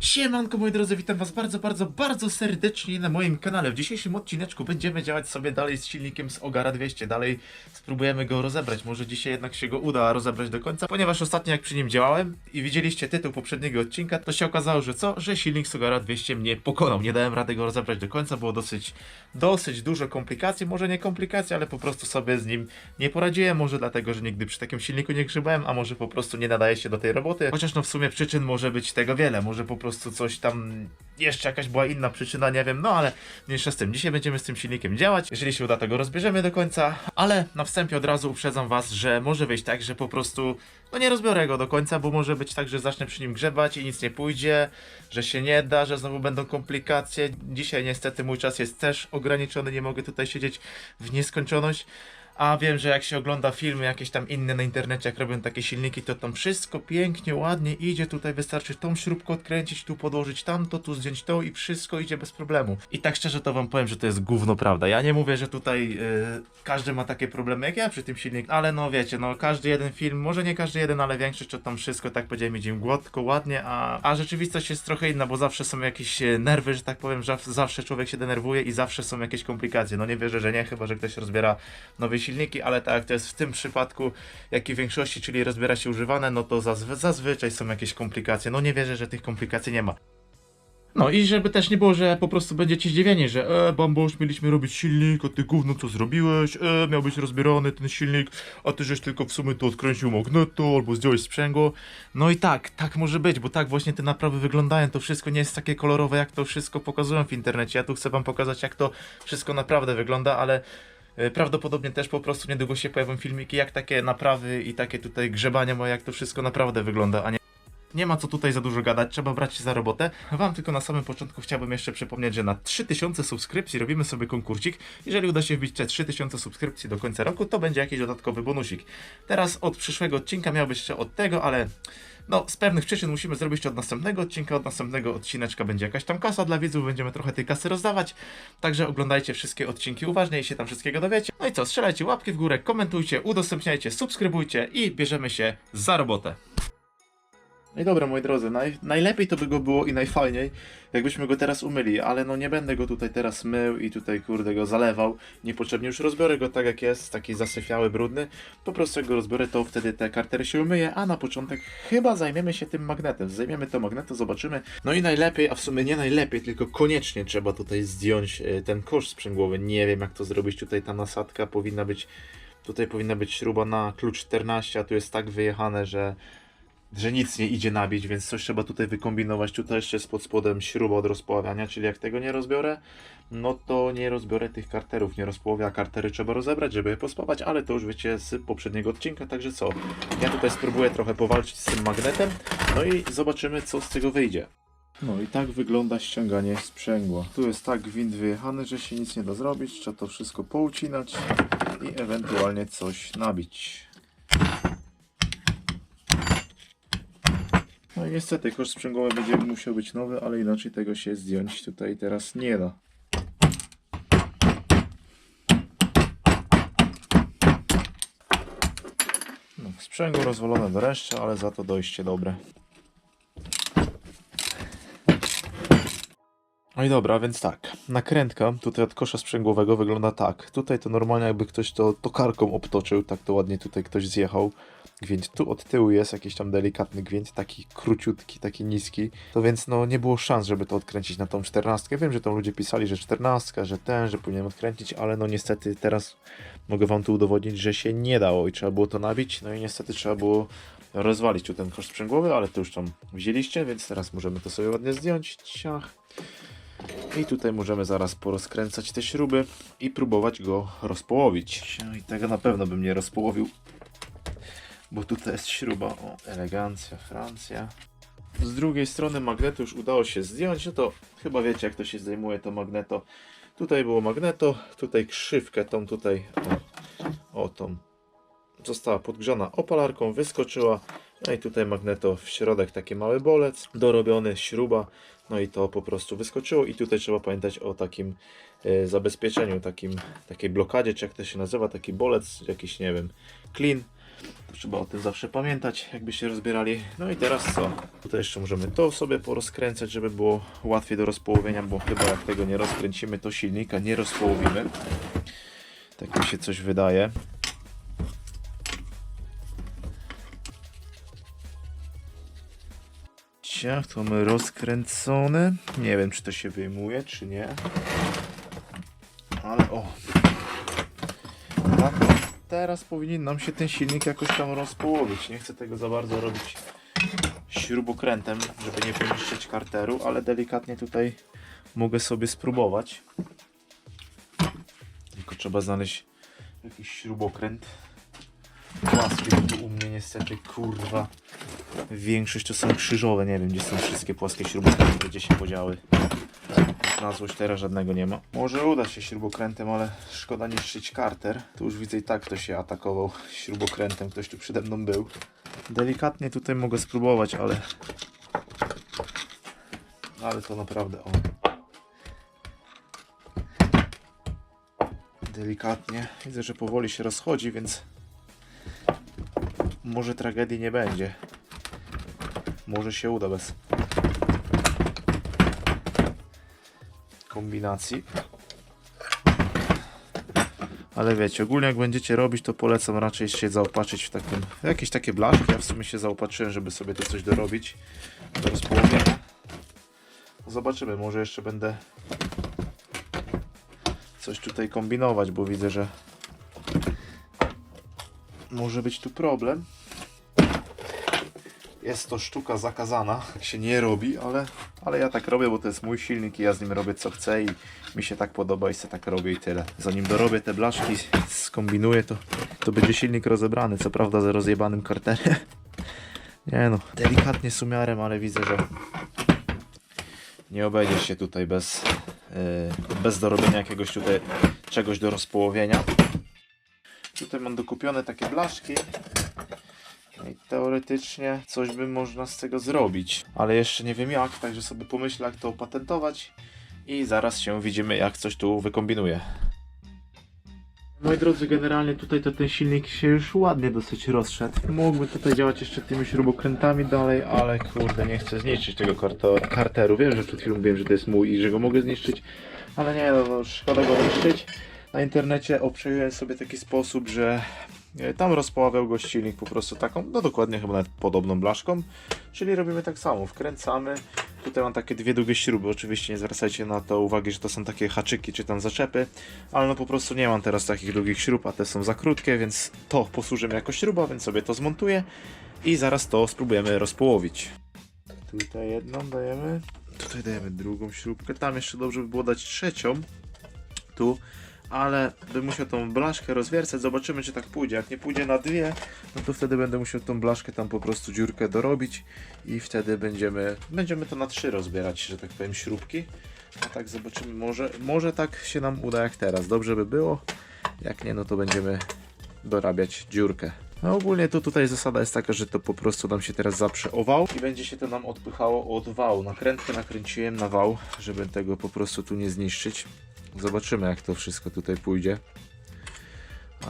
Siemanko moi drodzy, witam was bardzo, bardzo, bardzo serdecznie na moim kanale. W dzisiejszym odcineczku będziemy działać sobie dalej z silnikiem z Ogara 200. Dalej spróbujemy go rozebrać. Może dzisiaj jednak się go uda rozebrać do końca, ponieważ ostatnio jak przy nim działałem i widzieliście tytuł poprzedniego odcinka, to się okazało, że co? Że silnik z Ogara 200 mnie pokonał. Nie dałem rady go rozebrać do końca, było dosyć, dosyć dużo komplikacji. Może nie komplikacji, ale po prostu sobie z nim nie poradziłem. Może dlatego, że nigdy przy takim silniku nie grzebałem, a może po prostu nie nadaje się do tej roboty. Chociaż no w sumie przyczyn może być tego wiele. Może po prostu coś tam, jeszcze jakaś była inna przyczyna, nie wiem, no ale mniejsza z tym. Dzisiaj będziemy z tym silnikiem działać. Jeżeli się uda, to go rozbierzemy do końca, ale na wstępie od razu uprzedzam was, że może wyjść tak, że po prostu no nie rozbiorę go do końca, bo może być tak, że zacznę przy nim grzebać i nic nie pójdzie, że się nie da, że znowu będą komplikacje. Dzisiaj niestety mój czas jest też ograniczony, nie mogę tutaj siedzieć w nieskończoność. A wiem, że jak się ogląda filmy jakieś tam inne na internecie, jak robią takie silniki, to tam wszystko pięknie, ładnie idzie. Tutaj wystarczy tą śrubkę odkręcić, tu podłożyć tamto, tu zdjąć to i wszystko idzie bez problemu. I tak szczerze to wam powiem, że to jest gówno prawda. Ja nie mówię, że tutaj yy, każdy ma takie problemy jak ja przy tym silniku, ale no wiecie, no każdy jeden film, może nie każdy jeden, ale większość to tam wszystko tak będziemy mieć im gładko, ładnie, a, a rzeczywistość jest trochę inna, bo zawsze są jakieś e, nerwy, że tak powiem, że zawsze człowiek się denerwuje i zawsze są jakieś komplikacje. No nie wierzę, że nie, chyba że ktoś rozbiera nowe silniki, ale tak jak to jest w tym przypadku, jak i w większości, czyli rozbiera się używane, no to zazwy zazwyczaj są jakieś komplikacje. No nie wierzę, że tych komplikacji nie ma. No i żeby też nie było, że po prostu będziecie zdziwieni, że e, bambosz, mieliśmy robić silnik, a ty gówno co zrobiłeś, e, miał być rozbierany ten silnik, a ty żeś tylko w sumie to odkręcił magneto, albo zdjąłeś sprzęgło. No i tak, tak może być, bo tak właśnie te naprawy wyglądają, to wszystko nie jest takie kolorowe, jak to wszystko pokazują w internecie. Ja tu chcę wam pokazać, jak to wszystko naprawdę wygląda, ale prawdopodobnie też po prostu niedługo się pojawią filmiki, jak takie naprawy i takie tutaj grzebania moje, jak to wszystko naprawdę wygląda, a nie nie ma co tutaj za dużo gadać, trzeba brać się za robotę. Wam tylko na samym początku chciałbym jeszcze przypomnieć, że na 3000 subskrypcji robimy sobie konkursik. Jeżeli uda się wbić te 3000 subskrypcji do końca roku, to będzie jakiś dodatkowy bonusik. Teraz od przyszłego odcinka miał być jeszcze od tego, ale no, z pewnych przyczyn musimy zrobić od następnego odcinka, od następnego odcineczka będzie jakaś tam kasa dla widzów, będziemy trochę tej kasy rozdawać, także oglądajcie wszystkie odcinki uważnie i się tam wszystkiego dowiecie. No i co, strzelajcie łapki w górę, komentujcie, udostępniajcie, subskrybujcie i bierzemy się za robotę. No i dobra, moi drodzy, naj, najlepiej to by go było i najfajniej, jakbyśmy go teraz umyli, ale no nie będę go tutaj teraz mył i tutaj kurde go zalewał niepotrzebnie. Już rozbiorę go tak jak jest, taki zasyfiały, brudny. Po prostu jak go rozbiorę, to wtedy te kartery się umyje, a na początek chyba zajmiemy się tym magnetem. Zajmiemy to magneto, zobaczymy. No i najlepiej, a w sumie nie najlepiej, tylko koniecznie trzeba tutaj zdjąć e, ten kosz sprzęgłowy. Nie wiem jak to zrobić, tutaj ta nasadka powinna być, tutaj powinna być śruba na klucz 14, a tu jest tak wyjechane, że że nic nie idzie nabić, więc coś trzeba tutaj wykombinować. Tutaj jeszcze jest pod spodem śruba od rozpoławiania, czyli jak tego nie rozbiorę, no to nie rozbiorę tych karterów, nie rozpołowię, a kartery trzeba rozebrać, żeby je pospawać, ale to już wiecie z poprzedniego odcinka, także co? Ja tutaj spróbuję trochę powalczyć z tym magnetem, no i zobaczymy co z tego wyjdzie. No i tak wygląda ściąganie sprzęgła. Tu jest tak gwint wyjechany, że się nic nie da zrobić, trzeba to wszystko poucinać i ewentualnie coś nabić. Niestety kosz sprzęgłowy będzie musiał być nowy, ale inaczej tego się zdjąć tutaj teraz nie da. No, sprzęgło rozwalone do reszty, ale za to dojście dobre. No i dobra, więc tak. Nakrętka tutaj od kosza sprzęgłowego wygląda tak. Tutaj to normalnie jakby ktoś to tokarką obtoczył, tak to ładnie tutaj ktoś zjechał. Gwint tu od tyłu jest jakiś tam delikatny gwint, taki króciutki, taki niski. To więc no nie było szans, żeby to odkręcić na tą czternastkę. Wiem, że tam ludzie pisali, że czternastka, że ten, że powinienem odkręcić, ale no niestety teraz mogę wam tu udowodnić, że się nie dało i trzeba było to nabić. No i niestety trzeba było rozwalić tu ten kosz sprzęgłowy, ale to już tam wzięliście, więc teraz możemy to sobie ładnie zdjąć. Ciach. I tutaj możemy zaraz porozkręcać te śruby i próbować go rozpołowić. I tego na pewno bym nie rozpołowił, bo tutaj jest śruba. O, elegancja, Francja. Z drugiej strony magneto już udało się zdjąć, no to chyba wiecie jak to się zdejmuje to magneto. Tutaj było magneto, tutaj krzywkę tą tutaj, o, o tą, została podgrzana opalarką, wyskoczyła. No i tutaj magneto w środek taki mały bolec, dorobiony, śruba, no i to po prostu wyskoczyło i tutaj trzeba pamiętać o takim e, zabezpieczeniu, takim, takiej blokadzie, czy jak to się nazywa, taki bolec, jakiś nie wiem, clean. Trzeba o tym zawsze pamiętać, jakbyście rozbierali. No i teraz co? Tutaj jeszcze możemy to sobie porozkręcać, żeby było łatwiej do rozpołowienia, bo chyba jak tego nie rozkręcimy, to silnika nie rozpołowimy. Tak mi się coś wydaje. Ciach, to mamy rozkręcone. Nie wiem, czy to się wyjmuje, czy nie. Ale o. Teraz powinien nam się ten silnik jakoś tam rozpołowić. Nie chcę tego za bardzo robić śrubokrętem, żeby nie poniszczyć karteru, ale delikatnie tutaj mogę sobie spróbować. Tylko trzeba znaleźć jakiś śrubokręt. Płaski tu u mnie niestety, kurwa. Większość to są krzyżowe, nie wiem gdzie są wszystkie płaskie śrubokręty, gdzie się podziały. Na złość teraz żadnego nie ma. Może uda się śrubokrętem, ale szkoda niszczyć karter. Tu już widzę i tak ktoś się atakował śrubokrętem, ktoś tu przede mną był. Delikatnie tutaj mogę spróbować, ale... Ale to naprawdę o. Delikatnie. Widzę, że powoli się rozchodzi, więc może tragedii nie będzie. Może się uda bez kombinacji. Ale wiecie, ogólnie jak będziecie robić, to polecam raczej się zaopatrzyć w takim, jakieś takie blaszki. Ja w sumie się zaopatrzyłem, żeby sobie tu coś dorobić do rozpołowienia. Zobaczymy, może jeszcze będę coś tutaj kombinować, bo widzę, że może być tu problem. Jest to sztuka zakazana, się nie robi, ale, ale ja tak robię, bo to jest mój silnik i ja z nim robię co chcę i mi się tak podoba i se tak robię i tyle. Zanim dorobię te blaszki, skombinuję, to, to będzie silnik rozebrany, co prawda z rozjebanym karterem. Nie no, delikatnie z umiarem, ale widzę, że nie obejdziesz się tutaj bez, yy, bez dorobienia jakiegoś tutaj czegoś do rozpołowienia. Tutaj mam dokupione takie blaszki. I teoretycznie coś by można z tego zrobić, ale jeszcze nie wiem jak, także sobie pomyślę jak to opatentować i zaraz się widzimy jak coś tu wykombinuję. Moi drodzy, generalnie tutaj to ten silnik się już ładnie dosyć rozszedł. Mógłby tutaj działać jeszcze tymi śrubokrętami dalej, ale kurde, nie chcę zniszczyć tego karteru. Wiem, że przed chwilą mówiłem, że to jest mój i że go mogę zniszczyć, ale nie, no, no szkoda go niszczyć. Na internecie obczaiłem sobie taki sposób, że tam rozpoławiał go silnik po prostu taką, no dokładnie chyba nawet podobną blaszką. Czyli robimy tak samo, wkręcamy. Tutaj mam takie dwie długie śruby, oczywiście nie zwracajcie na to uwagi, że to są takie haczyki czy tam zaczepy, ale no po prostu nie mam teraz takich długich śrub, a te są za krótkie, więc to posłuży mi jako śruba, więc sobie to zmontuję i zaraz to spróbujemy rozpołowić. Tutaj jedną dajemy, tutaj dajemy drugą śrubkę, tam jeszcze dobrze by było dać trzecią, tu, ale bym musiał tą blaszkę rozwiercać, zobaczymy czy tak pójdzie. Jak nie pójdzie na dwie, no to wtedy będę musiał tą blaszkę tam po prostu dziurkę dorobić i wtedy będziemy, będziemy to na trzy rozbierać, że tak powiem, śrubki. A tak zobaczymy, może, może tak się nam uda jak teraz. Dobrze by było, jak nie, no to będziemy dorabiać dziurkę. No ogólnie to tutaj zasada jest taka, że to po prostu nam się teraz zaprze o wał i będzie się to nam odpychało od wału. Nakrętkę nakręciłem na wał, żeby tego po prostu tu nie zniszczyć. Zobaczymy jak to wszystko tutaj pójdzie.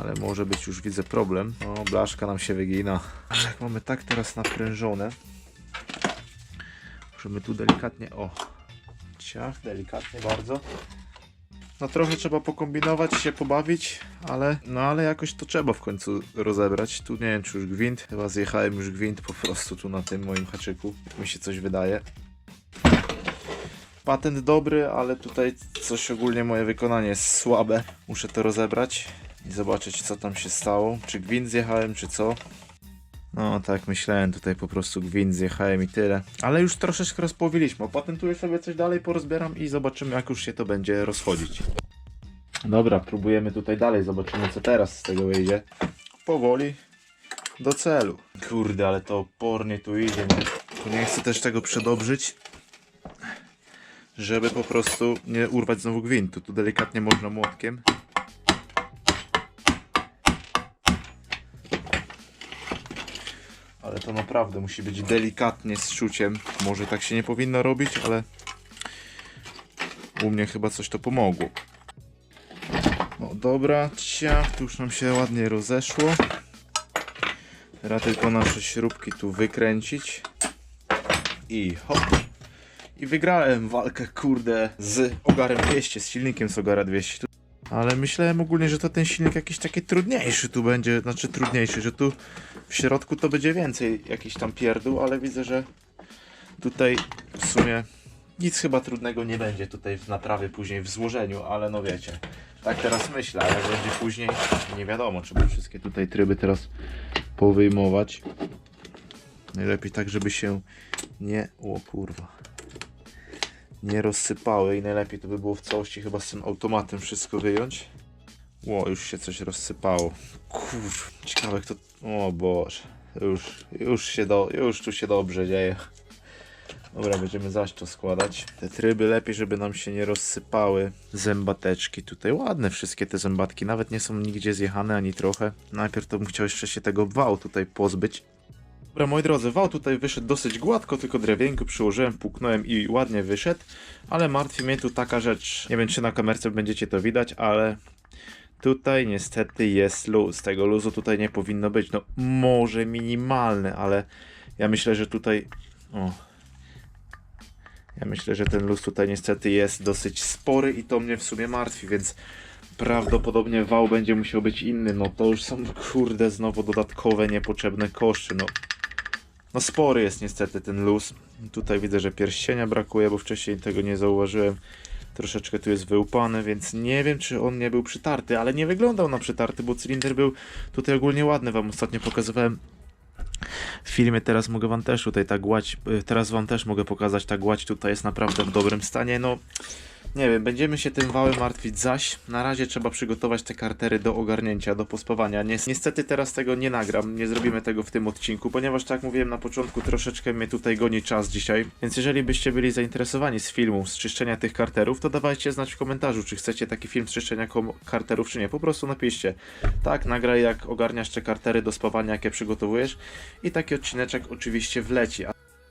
Ale może być już widzę problem. No, blaszka nam się wygina. Ale jak mamy tak teraz naprężone, możemy tu delikatnie, o, ciach, delikatnie bardzo. No trochę trzeba pokombinować, się pobawić, ale no ale jakoś to trzeba w końcu rozebrać. Tu nie wiem czy już gwint, chyba zjechałem już gwint po prostu tu na tym moim haczyku. Mi się coś wydaje. Patent dobry, ale tutaj coś ogólnie moje wykonanie jest słabe. Muszę to rozebrać i zobaczyć co tam się stało. Czy gwint zjechałem, czy co. No tak myślałem, tutaj po prostu gwint zjechałem i tyle. Ale już troszeczkę rozpołowiliśmy. Opatentuję sobie coś dalej, porozbieram i zobaczymy jak już się to będzie rozchodzić. Dobra, próbujemy tutaj dalej, zobaczymy co teraz z tego wyjdzie. Powoli do celu. Kurde, ale to opornie tu idzie, nie? Tu nie chcę też tego przedobrzyć żeby po prostu nie urwać znowu gwintu. Tu delikatnie można młotkiem. Ale to naprawdę musi być delikatnie z czuciem. Może tak się nie powinno robić, ale u mnie chyba coś to pomogło. No dobra, ciach, tu już nam się ładnie rozeszło. Teraz tylko nasze śrubki tu wykręcić. I hop. I wygrałem walkę, kurde, z Ogarem 200, z silnikiem z Ogara 200. Tu- Ale myślałem ogólnie, że to ten silnik jakiś taki trudniejszy tu będzie, znaczy trudniejszy, że tu w środku to będzie więcej jakiś tam pierdół, ale widzę, że tutaj w sumie nic chyba trudnego nie będzie tutaj w naprawie później w złożeniu, ale no wiecie, tak teraz myślę, a jak będzie później, nie wiadomo, trzeba wszystkie tutaj tryby teraz powyjmować. Najlepiej tak, żeby się nie... O kurwa. Nie rozsypały i najlepiej to by było w całości chyba z tym automatem wszystko wyjąć. Ło, już się coś rozsypało. Kur... Ciekawe jak to... O Boże. Już, już się do... Już tu się dobrze dzieje. Dobra, będziemy zaś to składać. Te tryby lepiej, żeby nam się nie rozsypały. Zębateczki tutaj ładne wszystkie te zębatki, nawet nie są nigdzie zjechane ani trochę. Najpierw to bym chciał jeszcze się tego wału tutaj pozbyć. Dobra, moi drodzy, wał tutaj wyszedł dosyć gładko, tylko drewienko przyłożyłem, puknąłem i ładnie wyszedł, ale martwi mnie tu taka rzecz, nie wiem czy na kamerce będziecie to widać, ale tutaj niestety jest luz, tego luzu tutaj nie powinno być, no może minimalny, ale ja myślę, że tutaj, o, ja myślę, że ten luz tutaj niestety jest dosyć spory i to mnie w sumie martwi, więc prawdopodobnie wał będzie musiał być inny. No to już są kurde znowu dodatkowe niepotrzebne koszty. No, no spory jest niestety ten luz. Tutaj widzę, że pierścienia brakuje, bo wcześniej tego nie zauważyłem. Troszeczkę tu jest wyłupany, więc nie wiem, czy on nie był przytarty, ale nie wyglądał na przytarty, bo cylinder był tutaj ogólnie ładny. Wam ostatnio pokazywałem w filmie teraz mogę wam też tutaj ta gładź, y, teraz wam też mogę pokazać, ta gładź tutaj jest naprawdę w dobrym stanie, no nie wiem, będziemy się tym wałem martwić zaś, na razie trzeba przygotować te kartery do ogarnięcia, do pospawania, Nies- niestety teraz tego nie nagram, nie zrobimy tego w tym odcinku, ponieważ tak jak mówiłem na początku, troszeczkę mnie tutaj goni czas dzisiaj, więc jeżeli byście byli zainteresowani z filmu, z czyszczenia tych karterów, to dawajcie znać w komentarzu, czy chcecie taki film z czyszczenia karterów, czy nie, po prostu napiszcie, tak, nagraj jak ogarniasz te kartery do spawania, jakie przygotowujesz. I taki odcineczek oczywiście wleci.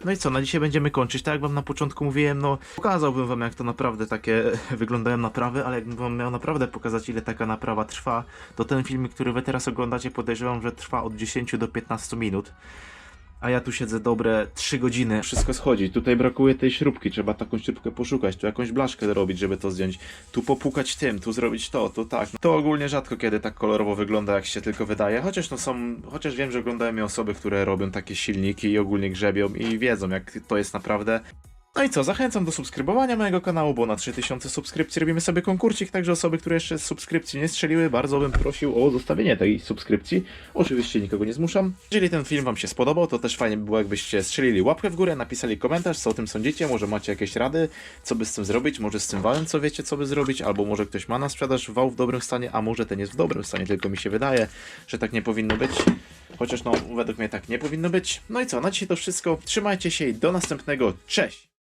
No i co, na dzisiaj będziemy kończyć. Tak jak wam na początku mówiłem, no pokazałbym wam jak to naprawdę takie wyglądają naprawy, ale jakbym wam miał naprawdę pokazać ile taka naprawa trwa, to ten filmik, który wy teraz oglądacie podejrzewam, że trwa od 10 do 15 minut. A ja tu siedzę dobre 3 godziny. Wszystko schodzi. Tutaj brakuje tej śrubki. Trzeba taką śrubkę poszukać. Tu jakąś blaszkę robić, żeby to zdjąć. Tu popukać tym, tu zrobić to, tu tak. To ogólnie rzadko kiedy tak kolorowo wygląda, jak się tylko wydaje. Chociaż no są, chociaż wiem, że oglądają mnie osoby, które robią takie silniki i ogólnie grzebią i wiedzą, jak to jest naprawdę. No i co, zachęcam do subskrybowania mojego kanału, bo na 3000 subskrypcji robimy sobie konkurcik, także osoby, które jeszcze subskrypcji nie strzeliły, bardzo bym prosił o zostawienie tej subskrypcji. Oczywiście nikogo nie zmuszam. Jeżeli ten film wam się spodobał, to też fajnie by było, jakbyście strzelili łapkę w górę, napisali komentarz, co o tym sądzicie, może macie jakieś rady, co by z tym zrobić, może z tym wałem, co wiecie, co by zrobić, albo może ktoś ma na sprzedaż wał w dobrym stanie, a może ten jest w dobrym stanie, tylko mi się wydaje, że tak nie powinno być. Chociaż no, według mnie tak nie powinno być. No i co, na dzisiaj to wszystko. Trzymajcie się i do następnego. Cześć!